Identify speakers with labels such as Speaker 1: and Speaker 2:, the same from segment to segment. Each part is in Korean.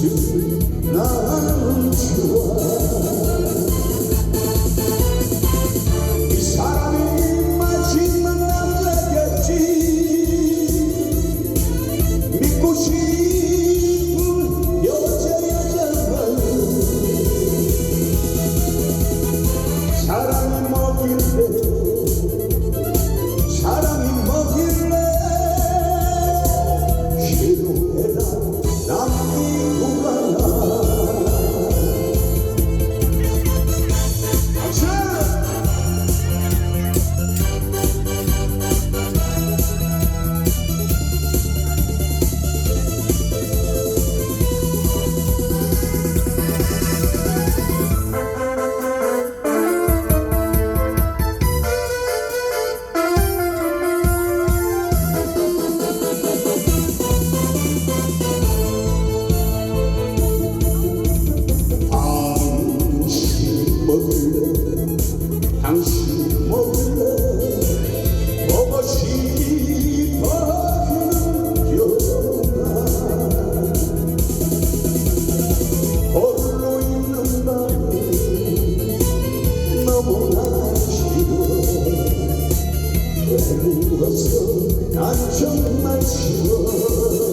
Speaker 1: 좋지 나는 좋아 외로워서 난 정말 싫어.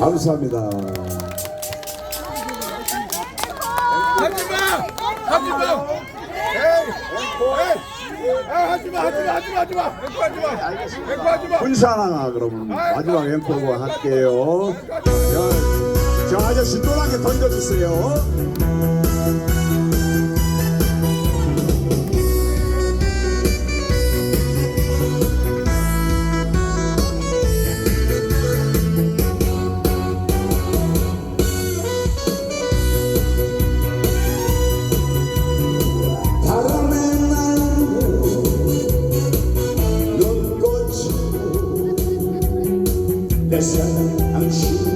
Speaker 1: 감사합니다.
Speaker 2: 하지마! 하지마! 하지마! 하지마! 하지마! 하지마! 앵콜 하지마!
Speaker 1: 군사랑아 그러면 마지막 앵콜로 할게요. 저 아저씨 노란게 던져주세요. Yes, I'm sure.